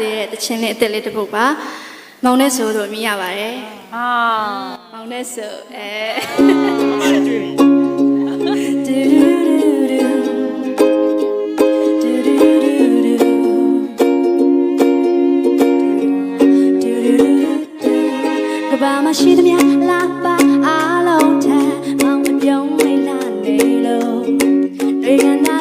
သေးတဲ့တခြင်းလေးအသက်လေးတစ်ပုဒ်ပါမောင်နဲ့ဆိုလို့မြင်ရပါတယ်ဟာမောင်နဲ့ဆိုအဲဘာမရှိသမျှလာပါအားလုံးထမောင်မပြုံးမိလာနေလို့တွေ့ကနာ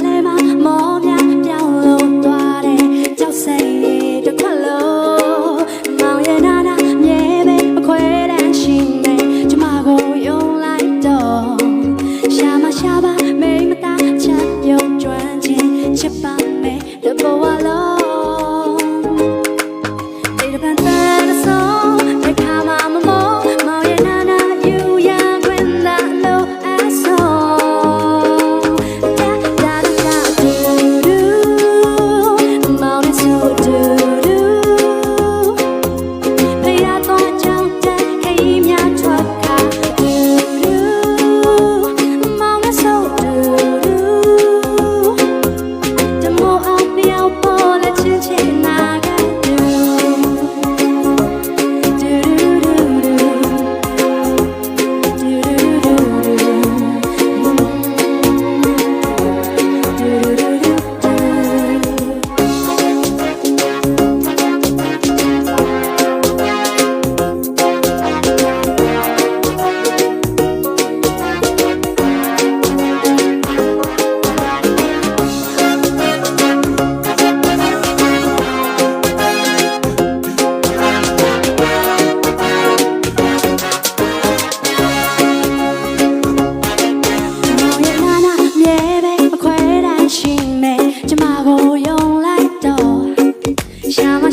之间。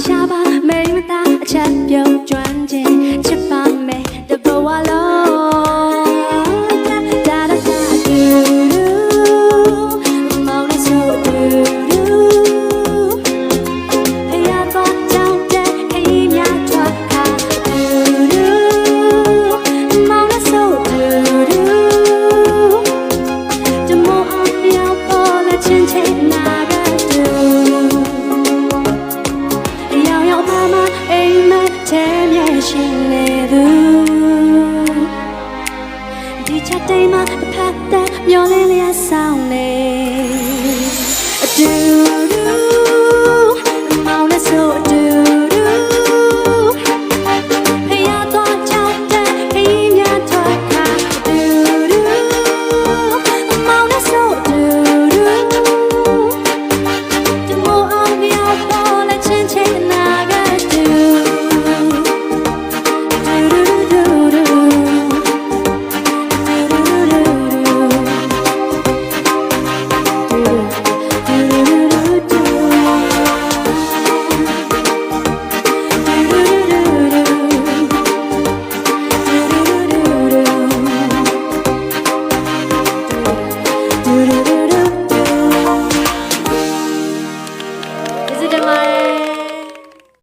下巴眉毛大，才有专姐。 ရှင်လေသူဒီချက်တိုင်းမှာအဖက်တမျောလင်းလျက်ဆောင်နေ